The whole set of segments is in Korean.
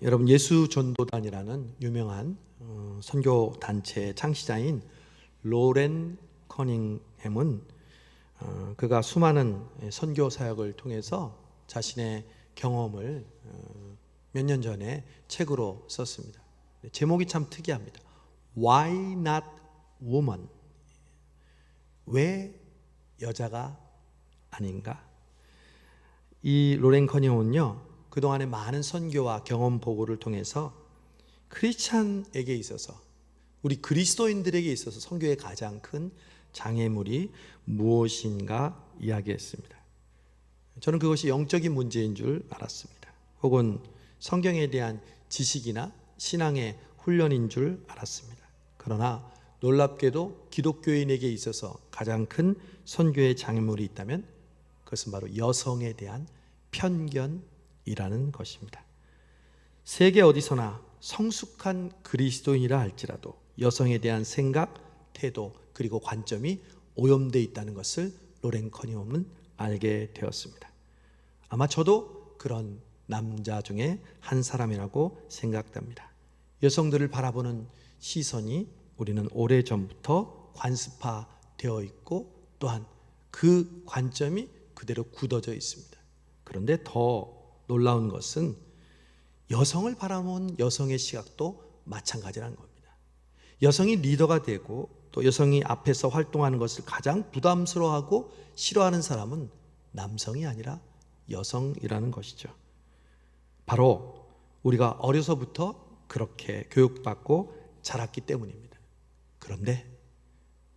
여러분 예수 전도단이라는 유명한 어, 선교 단체 창시자인 로렌 커닝햄은 어, 그가 수많은 선교 사역을 통해서 자신의 경험을 어, 몇년 전에 책으로 썼습니다. 제목이 참 특이합니다. Why not woman? 왜 여자가 아닌가? 이 로렌 커닝은요 그동안의 많은 선교와 경험 보고를 통해서 크리스찬에게 있어서 우리 그리스도인들에게 있어서 선교의 가장 큰 장애물이 무엇인가 이야기했습니다. 저는 그것이 영적인 문제인 줄 알았습니다. 혹은 성경에 대한 지식이나 신앙의 훈련인 줄 알았습니다. 그러나 놀랍게도 기독교인에게 있어서 가장 큰 선교의 장애물이 있다면 그것은 바로 여성에 대한 편견 이라는 것입니다. 세계 어디서나 성숙한 그리스도인이라 할지라도 여성에 대한 생각, 태도, 그리고 관점이 오염되어 있다는 것을 로렌 커니엄은 알게 되었습니다. 아마 저도 그런 남자 중에 한 사람이라고 생각됩니다. 여성들을 바라보는 시선이 우리는 오래 전부터 관습화되어 있고 또한 그 관점이 그대로 굳어져 있습니다. 그런데 더 놀라운 것은 여성을 바라본 여성의 시각도 마찬가지라는 겁니다. 여성이 리더가 되고 또 여성이 앞에서 활동하는 것을 가장 부담스러워하고 싫어하는 사람은 남성이 아니라 여성이라는 것이죠. 바로 우리가 어려서부터 그렇게 교육받고 자랐기 때문입니다. 그런데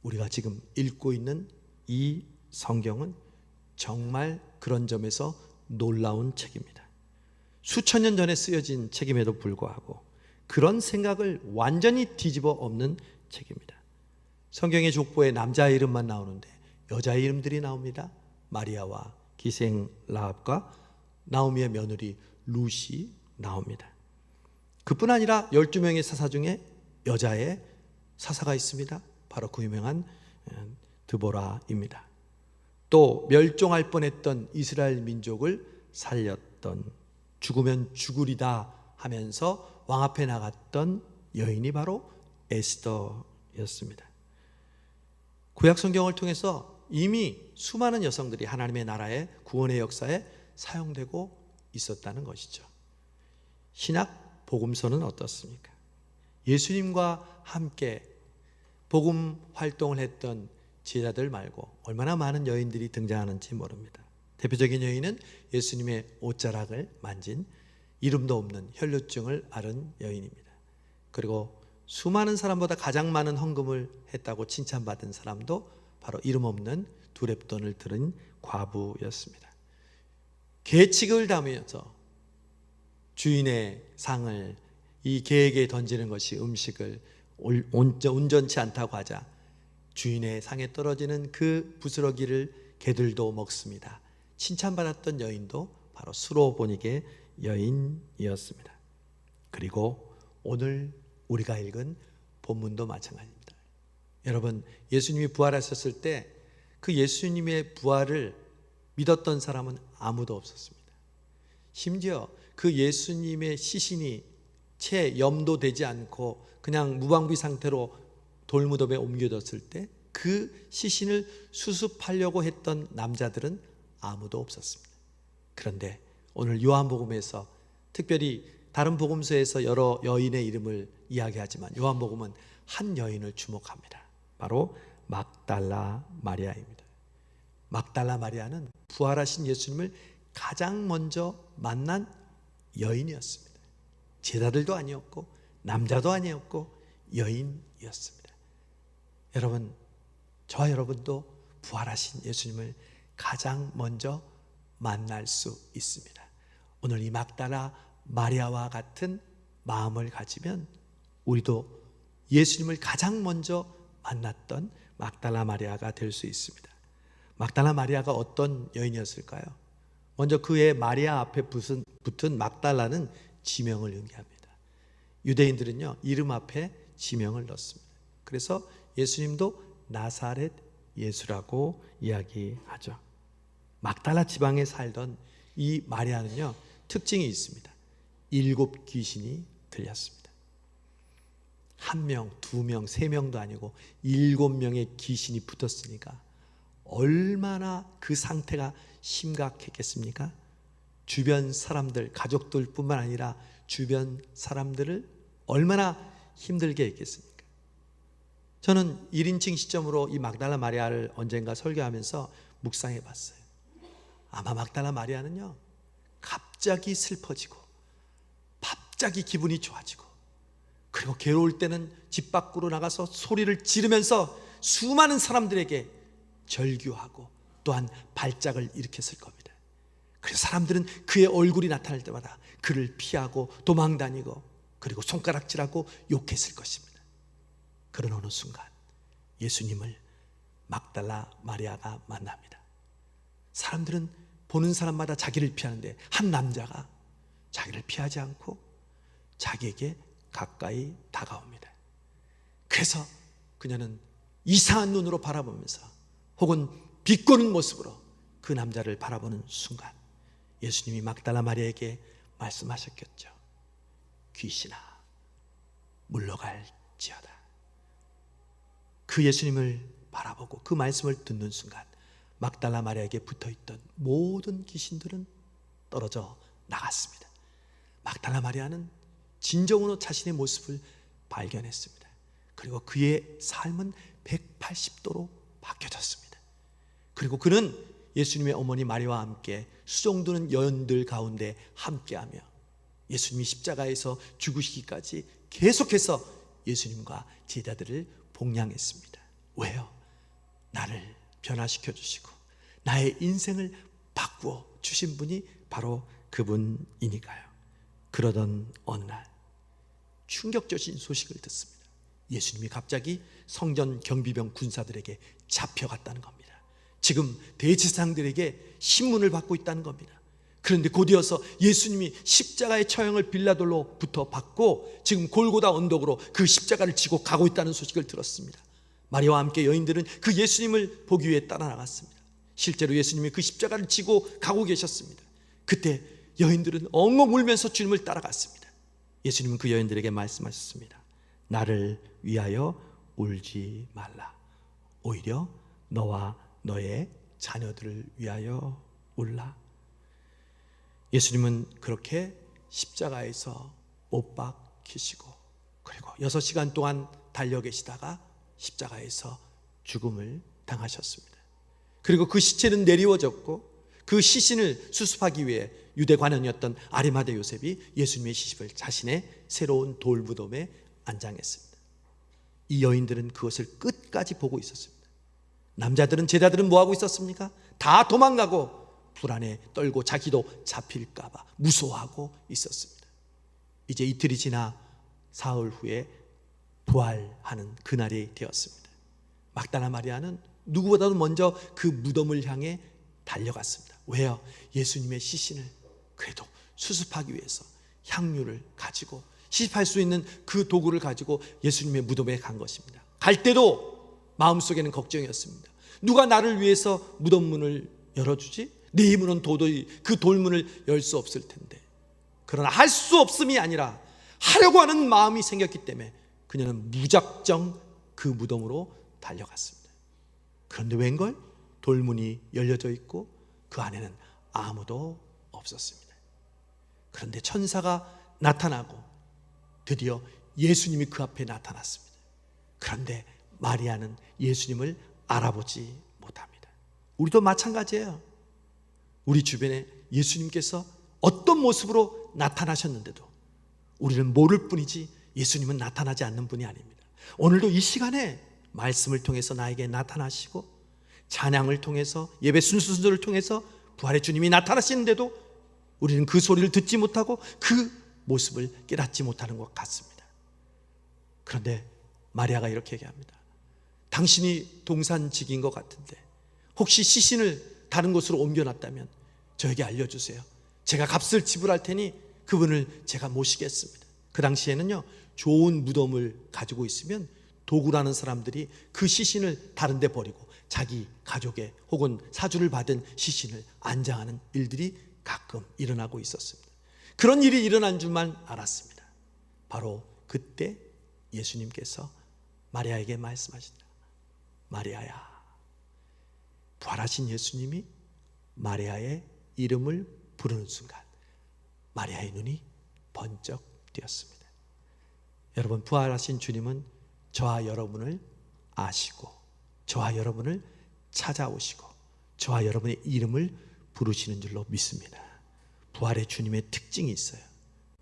우리가 지금 읽고 있는 이 성경은 정말 그런 점에서 놀라운 책입니다. 수천 년 전에 쓰여진 책임에도 불구하고 그런 생각을 완전히 뒤집어 엎는 책입니다. 성경의 족보에 남자 이름만 나오는데 여자 이름들이 나옵니다. 마리아와 기생 라합과 나오미의 며느리 루시 나옵니다. 그뿐 아니라 12명의 사사 중에 여자의 사사가 있습니다. 바로 그 유명한 드보라입니다. 또 멸종할 뻔했던 이스라엘 민족을 살렸던 죽으면 죽으리다 하면서 왕 앞에 나갔던 여인이 바로 에스더였습니다. 구약 성경을 통해서 이미 수많은 여성들이 하나님의 나라의 구원의 역사에 사용되고 있었다는 것이죠. 신약 복음서는 어떻습니까? 예수님과 함께 복음 활동을 했던 제자들 말고 얼마나 많은 여인들이 등장하는지 모릅니다. 대표적인 여인은 예수님의 옷자락을 만진 이름도 없는 혈류증을 앓은 여인입니다. 그리고 수많은 사람보다 가장 많은 헌금을 했다고 칭찬받은 사람도 바로 이름 없는 두랩돈을 들은 과부였습니다. 계칙을 담으면서 주인의 상을 이 개에게 던지는 것이 음식을 온전치 않다고 하자 주인의 상에 떨어지는 그 부스러기를 개들도 먹습니다. 칭찬받았던 여인도 바로 수로보니게 여인이었습니다. 그리고 오늘 우리가 읽은 본문도 마찬가지입니다. 여러분, 예수님이 부활하셨을 때 그 예수님의 부활을 믿었던 사람은 아무도 없었습니다. 심지어 그 예수님의 시신이 채 염도되지 않고 그냥 무방비 상태로 돌무덤에 옮겨졌을 때 그 시신을 수습하려고 했던 남자들은 아무도 없었습니다. 그런데 오늘 요한복음에서 특별히 다른 복음서에서 여러 여인의 이름을 이야기하지만 요한복음은 한 여인을 주목합니다. 바로 막달라 마리아입니다. 막달라 마리아는 부활하신 예수님을 가장 먼저 만난 여인이었습니다. 제자들도 아니었고 남자도 아니었고 여인이었습니다. 여러분, 저와 여러분도 부활하신 예수님을 가장 먼저 만날 수 있습니다. 오늘 이 막다라 마리아와 같은 마음을 가지면 우리도 예수님을 가장 먼저 만났던 막달라 마리아가 될 수 있습니다. 막달라 마리아가 어떤 여인이었을까요? 먼저 그의 마리아 앞에 붙은, 붙은 막달라는 지명을 의미합니다. 유대인들은요, 이름 앞에 지명을 넣습니다. 그래서 예수님도 나사렛 예수라고 일곱 귀신이 들렸습니다. 한 명, 두 명, 세 명도 아니고 일곱 명의 귀신이 붙었으니까 얼마나 그 상태가 심각했겠습니까? 주변 사람들, 가족들뿐만 아니라 주변 사람들을 얼마나 힘들게 했겠습니까? 저는 1인칭 시점으로 이 mag달라 마리아를 언젠가 설교하면서 묵상해 봤어요. 아마 mag달라 마리아는요, 갑자기 슬퍼지고, 갑자기 기분이 좋아지고, 그리고 괴로울 때는 집 밖으로 나가서 소리를 지르면서 수많은 사람들에게 절규하고 또한 발작을 일으켰을 겁니다. 그래서 사람들은 그의 얼굴이 나타날 때마다 그를 피하고 도망 다니고 그리고 손가락질하고 욕했을 것입니다. 그런 어느 순간 예수님을 막달라 마리아가 만납니다. 사람들은 보는 사람마다 자기를 피하는데 한 남자가 자기를 피하지 않고 자기에게 가까이 다가옵니다. 그래서 그녀는 이상한 눈으로 바라보면서 혹은 비꼬는 모습으로 그 남자를 바라보는 순간 예수님이 막달라 마리아에게 말씀하셨겠죠. 귀신아 물러갈지어다. 그 예수님을 바라보고 그 말씀을 듣는 순간 막달라 마리아에게 붙어 있던 모든 귀신들은 떨어져 나갔습니다. 막달라 마리아는 진정으로 자신의 모습을 발견했습니다. 그리고 그의 삶은 180도로 바뀌어졌습니다. 그리고 그는 예수님의 어머니 마리아와 함께 수종드는 여인들 가운데 함께하며 예수님이 십자가에서 죽으시기까지 계속해서 예수님과 제자들을 복양했습니다. 왜요? 변화시켜 주시고 나의 인생을 바꾸어 주신 분이 바로 그분이니까요. 그러던 어느 날 충격적인 소식을 듣습니다. 예수님이 갑자기 성전 경비병 군사들에게 잡혀갔다는 겁니다. 지금 대지상들에게 신문을 받고 있다는 겁니다. 그런데 곧이어서 예수님이 십자가의 처형을 빌라돌로부터 받고 지금 골고다 언덕으로 그 십자가를 지고 가고 있다는 소식을 들었습니다. 마리아와 함께 여인들은 그 예수님을 보기 위해 따라 나갔습니다. 실제로 예수님이 그 십자가를 지고 가고 계셨습니다. 그때 여인들은 엉엉 울면서 주님을 따라갔습니다. 예수님은 그 여인들에게 말씀하셨습니다. 나를 위하여 울지 말라. 오히려 너와 너의 자녀들을 위하여 울라. 예수님은 그렇게 십자가에서 못 박히시고 그리고 여섯 시간 동안 달려 계시다가 십자가에서 죽음을 당하셨습니다. 그리고 그 시체는 내리워졌고 그 시신을 수습하기 위해 유대 관원이었던 아리마대 요셉이 예수님의 시신을 자신의 새로운 돌무덤에 안장했습니다. 이 여인들은 그것을 끝까지 보고 있었습니다. 남자들은 제자들은 뭐 하고 있었습니까? 다 도망가고 불안에 떨고 자기도 잡힐까봐 무서워하고 있었습니다. 이제 이틀이 지나 사흘 후에 부활하는 그날이 되었습니다. 막다나 마리아는 누구보다도 먼저 그 무덤을 향해 달려갔습니다. 왜요? 예수님의 시신을 그래도 수습하기 위해서 향유를 가지고 시집할 수 있는 그 도구를 가지고 예수님의 무덤에 간 것입니다. 갈 때도 마음속에는 걱정이었습니다. 누가 나를 위해서 무덤 문을 열어주지? 내 힘으로는 도저히 그 돌문을 열 수 없을 텐데. 그러나 할 수 없음이 아니라 하려고 하는 마음이 생겼기 때문에 그녀는 무작정 그 무덤으로 달려갔습니다. 그런데 웬걸? 돌문이 열려져 있고 그 안에는 아무도 없었습니다. 그런데 천사가 나타나고 드디어 예수님이 그 앞에 나타났습니다. 그런데 마리아는 예수님을 알아보지 못합니다. 우리도 마찬가지예요. 우리 주변에 예수님께서 어떤 모습으로 나타나셨는데도 우리는 모를 뿐이지 예수님은 나타나지 않는 분이 아닙니다. 오늘도 이 시간에 말씀을 통해서 나에게 나타나시고 찬양을 통해서 예배 순수순서를 통해서 부활의 주님이 나타나시는데도 우리는 그 소리를 듣지 못하고 그 모습을 깨닫지 못하는 것 같습니다. 그런데 마리아가 이렇게 얘기합니다. 당신이 동산직인 것 같은데 혹시 시신을 다른 곳으로 옮겨놨다면 저에게 알려주세요. 제가 값을 지불할 테니 그분을 제가 모시겠습니다. 그 당시에는요, 좋은 무덤을 가지고 있으면 도구라는 사람들이 그 시신을 다른 데 버리고 자기 가족의 혹은 사주를 받은 시신을 안장하는 일들이 가끔 일어나고 있었습니다. 그런 일이 일어난 줄만 알았습니다. 바로 그때 예수님께서 마리아에게 말씀하신다. 마리아야. 부활하신 예수님이 마리아의 이름을 부르는 순간 마리아의 눈이 번쩍 뜨였습니다. 여러분 부활하신 주님은 저와 여러분을 아시고 저와 여러분을 찾아오시고 저와 여러분의 이름을 부르시는 줄로 믿습니다. 부활의 주님의 특징이 있어요.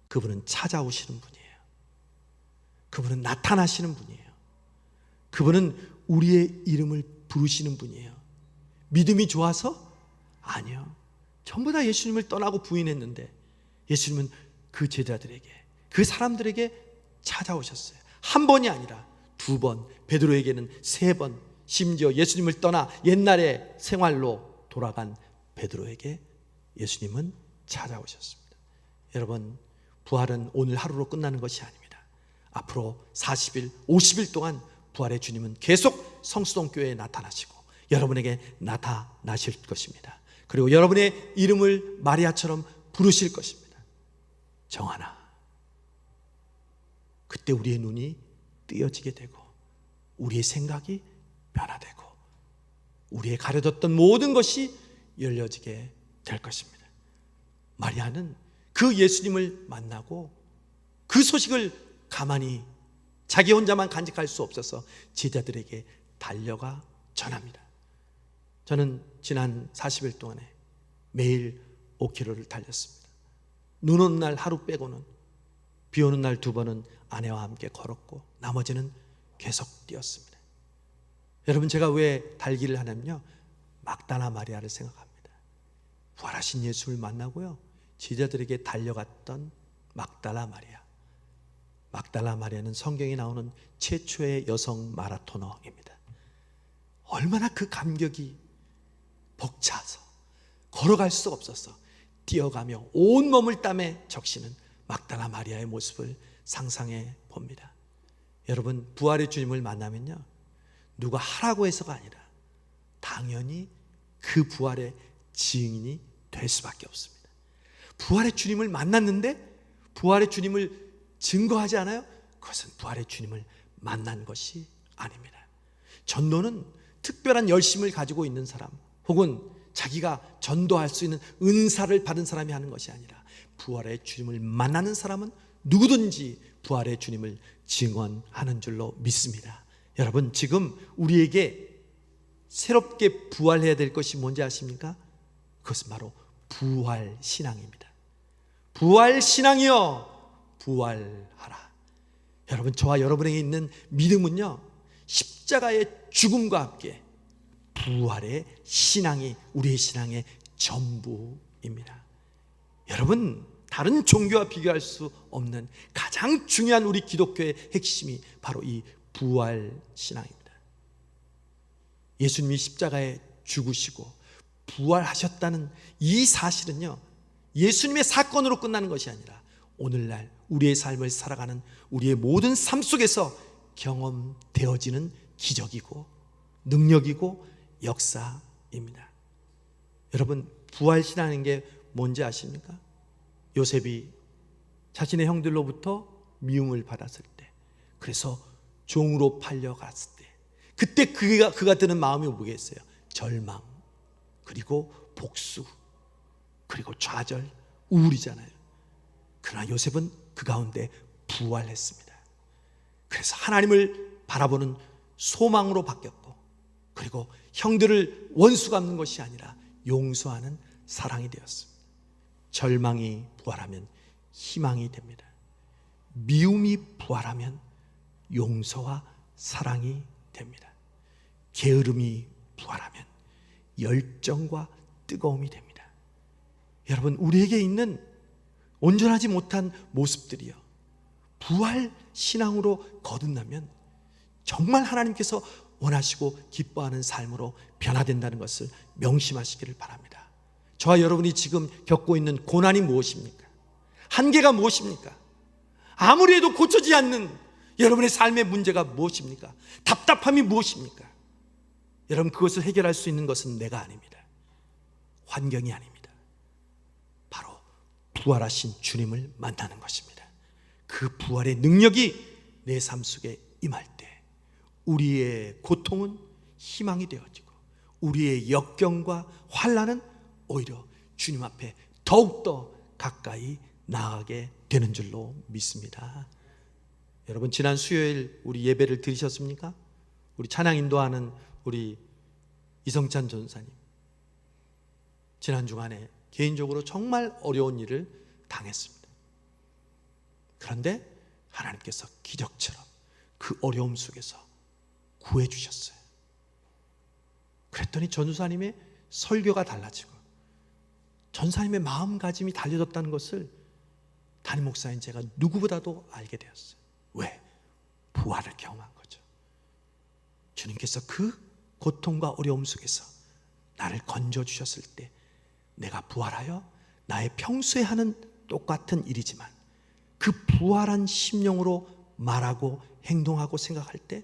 그분은 찾아오시는 분이에요. 그분은 나타나시는 분이에요. 그분은 우리의 이름을 부르시는 분이에요. 믿음이 좋아서? 아니요. 전부 다 예수님을 떠나고 부인했는데 예수님은 그 제자들에게 그 사람들에게 찾아오셨어요. 한 번이 아니라 두 번, 베드로에게는 세 번, 심지어 예수님을 떠나 옛날의 생활로 돌아간 베드로에게 예수님은 찾아오셨습니다. 여러분, 부활은 오늘 하루로 끝나는 것이 아닙니다. 앞으로 40일, 50일 동안 부활의 주님은 계속 성수동 교회에 나타나시고 여러분에게 나타나실 것입니다. 그리고 여러분의 이름을 마리아처럼 부르실 것입니다. 정하나. 그때 우리의 눈이 뜨여지게 되고 우리의 생각이 변화되고 우리의 가려졌던 모든 것이 열려지게 될 것입니다. 마리아는 그 예수님을 만나고 그 소식을 가만히 자기 혼자만 간직할 수 없어서 제자들에게 달려가 전합니다. 저는 지난 40일 동안에 매일 5km를 달렸습니다. 눈 오는 날 하루 빼고는 비 오는 날 두 번은 아내와 함께 걸었고 나머지는 계속 뛰었습니다. 여러분 제가 왜 달기를 하냐면요. 막다나 마리아를 생각합니다. 부활하신 예수를 만나고요. 제자들에게 달려갔던 막달라 마리아. 막달라 마리아는 성경에 나오는 최초의 여성 마라토너입니다. 얼마나 그 감격이 벅차서 걸어갈 수 없어서 뛰어가며 온 몸을 땀에 적시는 막달라 마리아의 모습을 상상해 봅니다. 여러분 부활의 주님을 만나면요 누가 하라고 해서가 아니라 당연히 그 부활의 증인이 될 수밖에 없습니다. 부활의 주님을 만났는데 부활의 주님을 증거하지 않아요? 그것은 부활의 주님을 만난 것이 아닙니다. 전도는 특별한 열심을 가지고 있는 사람 혹은 자기가 전도할 수 있는 은사를 받은 사람이 하는 것이 아니라 부활의 주님을 만나는 사람은 누구든지 부활의 주님을 증언하는 줄로 믿습니다. 여러분 지금 우리에게 새롭게 부활해야 될 것이 뭔지 아십니까? 그것은 바로 부활 신앙입니다. 부활 신앙이여 부활하라. 여러분 저와 여러분에게 있는 믿음은요 십자가의 죽음과 함께 부활의 신앙이 우리의 신앙의 전부입니다. 여러분 다른 종교와 비교할 수 없는 가장 중요한 우리 기독교의 핵심이 바로 이 부활 신앙입니다. 예수님이 십자가에 죽으시고 부활하셨다는 이 사실은요, 예수님의 사건으로 끝나는 것이 아니라 오늘날 우리의 삶을 살아가는 우리의 모든 삶 속에서 경험되어지는 기적이고 능력이고 역사입니다. 여러분, 부활신앙인 게 뭔지 아십니까? 요셉이 자신의 형들로부터 미움을 받았을 때, 그래서 종으로 팔려갔을 때, 그때 그가, 그가 드는 마음이 뭐겠어요? 절망, 그리고 복수, 그리고 좌절, 우울이잖아요. 그러나 요셉은 그 가운데 부활했습니다. 그래서 하나님을 바라보는 소망으로 바뀌었고, 그리고 형들을 원수 갚는 것이 아니라 용서하는 사랑이 되었습니다. 절망이 부활하면 희망이 됩니다. 미움이 부활하면 용서와 사랑이 됩니다. 게으름이 부활하면 열정과 뜨거움이 됩니다. 여러분, 우리에게 있는 온전하지 못한 모습들이요. 부활 신앙으로 거듭나면 정말 하나님께서 원하시고 기뻐하는 삶으로 변화된다는 것을 명심하시기를 바랍니다. 저와 여러분이 지금 겪고 있는 고난이 무엇입니까? 한계가 무엇입니까? 아무리 해도 고쳐지지 않는 여러분의 삶의 문제가 무엇입니까? 답답함이 무엇입니까? 여러분 그것을 해결할 수 있는 것은 내가 아닙니다. 환경이 아닙니다. 바로 부활하신 주님을 만나는 것입니다. 그 부활의 능력이 내 삶 속에 임할 때 우리의 고통은 희망이 되어지고 우리의 역경과 환란은 오히려 주님 앞에 더욱더 가까이 나아가게 되는 줄로 믿습니다. 여러분 지난 수요일 우리 예배를 들으셨습니까? 우리 찬양 인도하는 우리 이성찬 전사님 지난 주간에 개인적으로 정말 어려운 일을 당했습니다. 그런데 하나님께서 기적처럼 그 어려움 속에서 구해 주셨어요. 그랬더니 전사님의 설교가 달라지고 전사님의 마음가짐이 달려졌다는 것을 담임 목사인 제가 누구보다도 알게 되었어요. 왜? 부활을 경험한 거죠. 주님께서 그 고통과 어려움 속에서 나를 건져 주셨을 때 내가 부활하여 나의 평소에 하는 똑같은 일이지만 그 부활한 심령으로 말하고 행동하고 생각할 때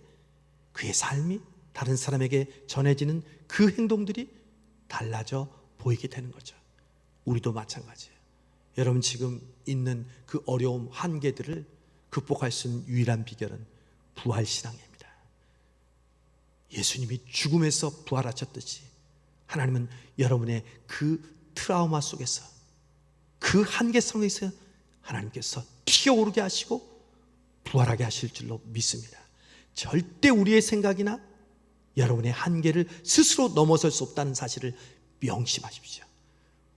그의 삶이 다른 사람에게 전해지는 그 행동들이 달라져 보이게 되는 거죠. 우리도 마찬가지예요. 여러분 지금 있는 그 어려움 한계들을 극복할 수 있는 유일한 비결은 부활 신앙입니다. 예수님이 죽음에서 부활하셨듯이 하나님은 여러분의 그 트라우마 속에서 그 한계성에서 하나님께서 튀어오르게 하시고 부활하게 하실 줄로 믿습니다. 절대 우리의 생각이나 여러분의 한계를 스스로 넘어설 수 없다는 사실을 명심하십시오.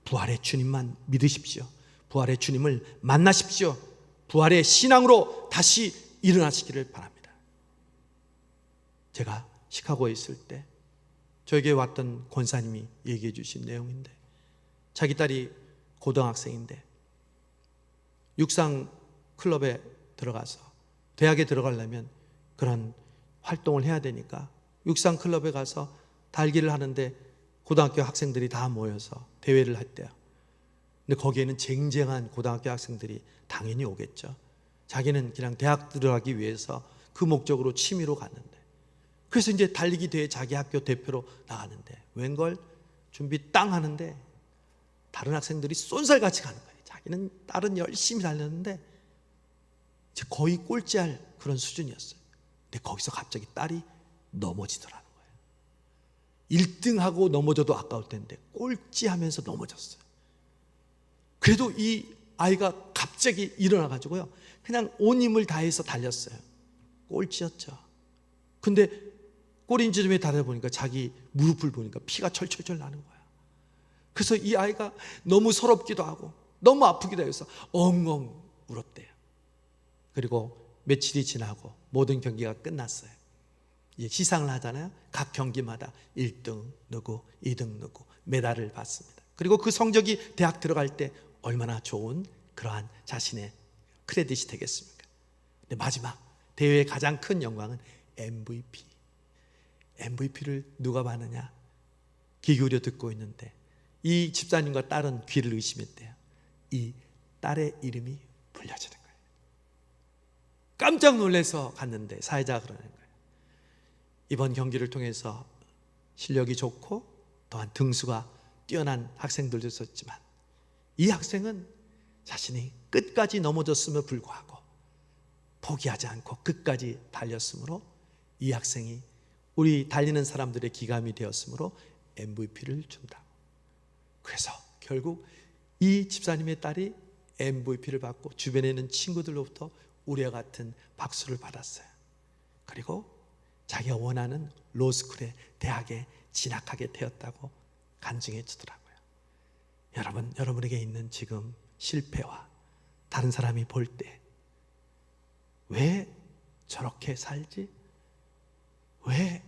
부활의 주님만 믿으십시오. 부활의 주님을 만나십시오. 부활의 신앙으로 다시 일어나시기를 바랍니다. 제가 시카고에 있을 때 저에게 왔던 권사님이 얘기해 주신 내용인데 자기 딸이 고등학생인데 육상 클럽에 들어가서 대학에 들어가려면 그런 활동을 해야 되니까 육상 클럽에 가서 달기를 하는데 고등학교 학생들이 다 모여서 대회를 했대요. 근데 거기에는 쟁쟁한 고등학교 학생들이 당연히 오겠죠. 자기는 그냥 대학 들어가기 위해서 그 목적으로 취미로 갔는데 그래서 이제 달리기 대회 자기 학교 대표로 나가는데 웬걸 준비 땅 하는데 다른 학생들이 쏜살같이 가는 거예요. 자기는 딸은 열심히 달렸는데 거의 꼴찌할 그런 수준이었어요. 근데 거기서 갑자기 딸이 넘어지더라는. 1등하고 넘어져도 아까울 텐데 꼴찌하면서 넘어졌어요. 그래도 이 아이가 갑자기 일어나 가지고요. 그냥 온 힘을 다해서 달렸어요. 꼴찌였죠. 근데 꼬린지름에 달아 보니까 자기 무릎을 보니까 피가 철철철 나는 거야. 그래서 이 아이가 너무 서럽기도 하고 너무 아프기도 해서 엉엉 울었대요. 그리고 며칠이 지나고 모든 경기가 끝났어요. 이제 시상을 하잖아요. 각 경기마다 1등 누구, 2등 누구 메달을 받습니다. 그리고 그 성적이 대학 들어갈 때 얼마나 좋은 그러한 자신의 크레딧이 되겠습니까? 근데 마지막 대회의 가장 큰 영광은 MVP. MVP를 누가 받느냐? 귀 기울여 듣고 있는데 이 집사님과 딸은 귀를 의심했대요. 이 딸의 이름이 불려지는 거예요. 깜짝 놀래서 갔는데 사회자가 그러는 거예요. 이번 경기를 통해서 실력이 좋고 또한 등수가 뛰어난 학생들도 있었지만 이 학생은 자신이 끝까지 넘어졌음에 불구하고 포기하지 않고 끝까지 달렸으므로 이 학생이 우리 달리는 사람들의 기감이 되었으므로 MVP를 준다. 그래서 결국 이 집사님의 딸이 MVP를 받고 주변에 있는 친구들로부터 우리와 같은 박수를 받았어요. 그리고 자기가 원하는 로스쿨의 대학에 진학하게 되었다고 간증해 주더라고요. 여러분, 여러분에게 있는 지금 실패와 다른 사람이 볼 때 왜 저렇게 살지? 왜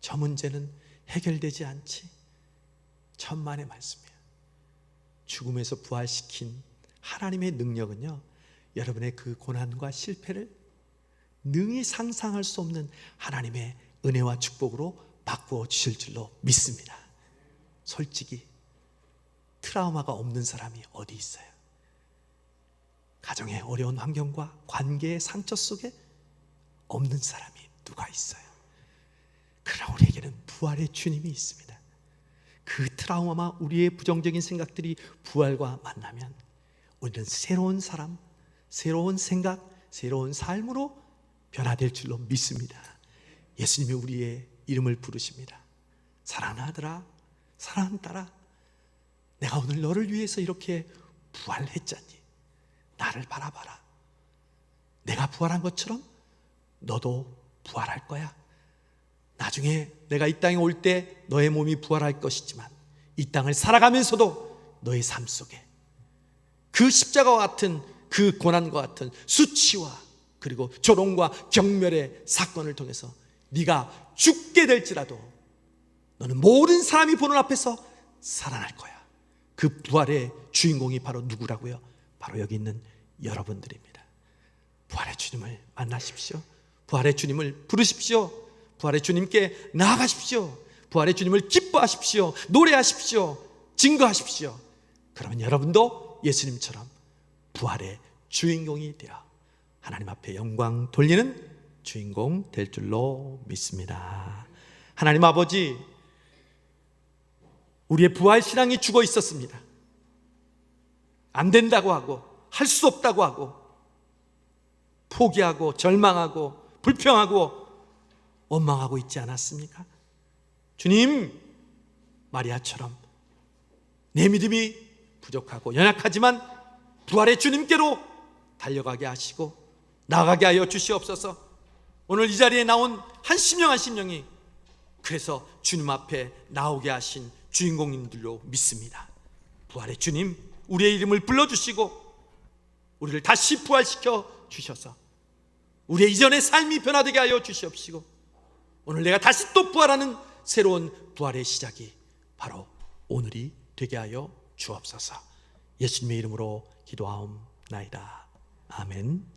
저 문제는 해결되지 않지? 천만의 말씀이에요. 죽음에서 부활시킨 하나님의 능력은요, 여러분의 그 고난과 실패를 능히 상상할 수 없는 하나님의 은혜와 축복으로 바꾸어 주실 줄로 믿습니다. 솔직히 트라우마가 없는 사람이 어디 있어요? 가정의 어려운 환경과 관계의 상처 속에 없는 사람이 누가 있어요? 그러나 우리에게는 부활의 주님이 있습니다. 그 트라우마와 우리의 부정적인 생각들이 부활과 만나면 우리는 새로운 사람, 새로운 생각, 새로운 삶으로 변화될 줄로 믿습니다. 예수님이 우리의 이름을 부르십니다. 사랑하는 아들아, 사랑하는 내가 오늘 너를 위해서 이렇게 부활했잖니. 나를 바라봐라. 내가 부활한 것처럼 너도 부활할 거야. 나중에 내가 이 땅에 올 때 너의 몸이 부활할 것이지만 이 땅을 살아가면서도 너의 삶 속에 그 십자가와 같은 그 고난과 같은 수치와 그리고 조롱과 경멸의 사건을 통해서 네가 죽게 될지라도 너는 모든 사람이 보는 앞에서 살아날 거야. 그 부활의 주인공이 바로 누구라고요? 바로 여기 있는 여러분들입니다. 부활의 주님을 만나십시오. 부활의 주님을 부르십시오. 부활의 주님께 나아가십시오. 부활의 주님을 기뻐하십시오. 노래하십시오. 증거하십시오. 그러면 여러분도 예수님처럼 부활의 주인공이 되어 하나님 앞에 영광 돌리는 주인공 될 줄로 믿습니다. 하나님 아버지, 우리의 부활 신앙이 죽어 있었습니다. 안 된다고 하고, 할 수 없다고 하고, 포기하고, 절망하고, 불평하고, 원망하고 있지 않았습니까? 주님, 마리아처럼 내 믿음이 부족하고 연약하지만 부활의 주님께로 달려가게 하시고 나가게 하여 주시옵소서. 오늘 이 자리에 나온 한 심령 한 심령이 그래서 주님 앞에 나오게 하신 주인공님들로 믿습니다. 부활의 주님, 우리의 이름을 불러주시고 우리를 다시 부활시켜 주셔서 우리의 이전의 삶이 변화되게 하여 주시옵시고 오늘 내가 다시 또 부활하는 새로운 부활의 시작이 바로 오늘이 되게 하여 주옵소서. 예수님의 이름으로 기도하옵나이다. 아멘.